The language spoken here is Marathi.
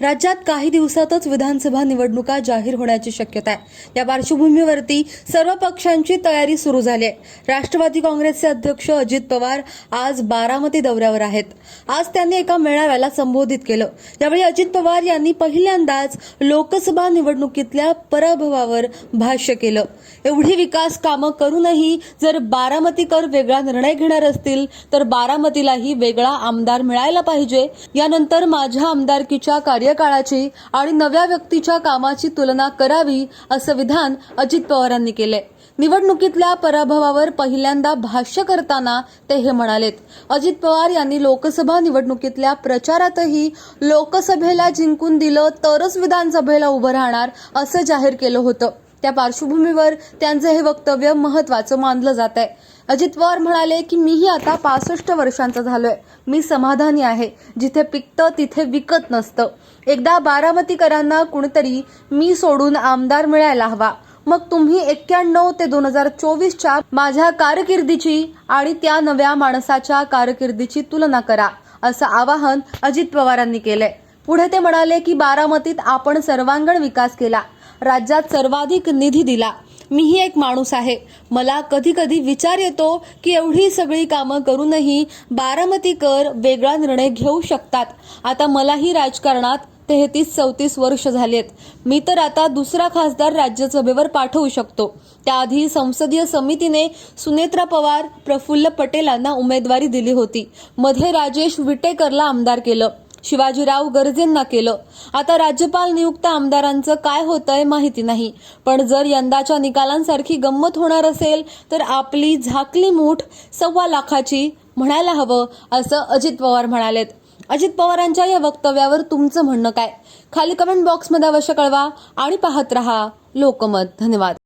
राज्यात काही दिवसातच विधानसभा निवडणुका जाहीर होण्याची शक्यता आहे. या पार्श्वभूमीवरती सर्व पक्षांची तयारी सुरू झाली आहे. राष्ट्रवादी काँग्रेसचे अध्यक्ष अजित पवार आज बारामती दौऱ्यावर आहेत. आज त्यांनी एका मेळाव्याला संबोधित केलं. यावेळी अजित पवार यांनी पहिल्यांदाच लोकसभा निवडणुकीतल्या पराभवावर भाष्य केलं. एवढी विकास कामं करूनही जर बारामतीकर वेगळा निर्णय घेणार असतील तर बारामतीलाही वेगळा आमदार मिळायला पाहिजे. यानंतर माझ्या आमदारकीच्या कार्यकाळाची आणि नव्या व्यक्तीच्या कामाची तुलना करावी असं विधान अजित पवारांनी केलंय. निवडणुकीतल्या पराभवावर पहिल्यांदा भाष्य करताना ते हे म्हणालेत अजित पवार यांनी लोकसभा निवडणुकीतल्या प्रचारातही लोकसभेला जिंकून दिलं तरच विधानसभेला उभं राहणार असं जाहीर केलं होतं. त्या पार्श्वभूमीवर त्यांचं हे वक्तव्य महत्वाचं मानलं जात आहे अजित पवार म्हणाले की मीही आता पासष्ट वर्षांचा झालोय. मी समाधानी आहे. जिथे पिकतं तिथे विकत नसतं. एकदा बारामतीकरांना कुणीतरी मी सोडून आमदार मिळायला हवा. मग तुम्ही एक्क्याण्णव ते दोन हजार चोवीसच्या माझ्या कारकिर्दीची आणि त्या नव्या माणसाच्या कारकिर्दीची तुलना करा असं आवाहन अजित पवारांनी केलंय. पुढे ते म्हणाले की बारामतीत आपण सर्वांगण विकास केला. राज्यात सर्वाधिक निधी दिला. मीही एक माणूस आहे. मला कधी कधी विचार येतो की एवढी सगळी कामं करूनही बारामतीकर वेगळा निर्णय घेऊ शकतात. आता मलाही राजकारणात तेहतीस चौतीस वर्ष झालेत. मी तर आता दुसरा खासदार राज्यसभेवर पाठवू शकतो. त्याआधी संसदीय समितीने सुनेत्रा पवार प्रफुल्ल पटेलांना उमेदवारी दिली होती. मध्ये राजेश विटेकरला आमदार केलं. शिवाजीराव गर्जेंना केलं. आता राज्यपाल नियुक्त आमदारांचं काय होतंय माहिती नाही. पण जर यंदाच्या निकालांसारखी गंमत होणार असेल तर आपली झाकली मूठ सव्वा लाखाची म्हणायला हवं असं अजित पवार म्हणालेत. अजित पवारांच्या या वक्तव्यावर तुमचं म्हणणं काय? खाली कमेंट बॉक्समध्ये अवश्य कळवा आणि पाहत रहा लोकमत. धन्यवाद.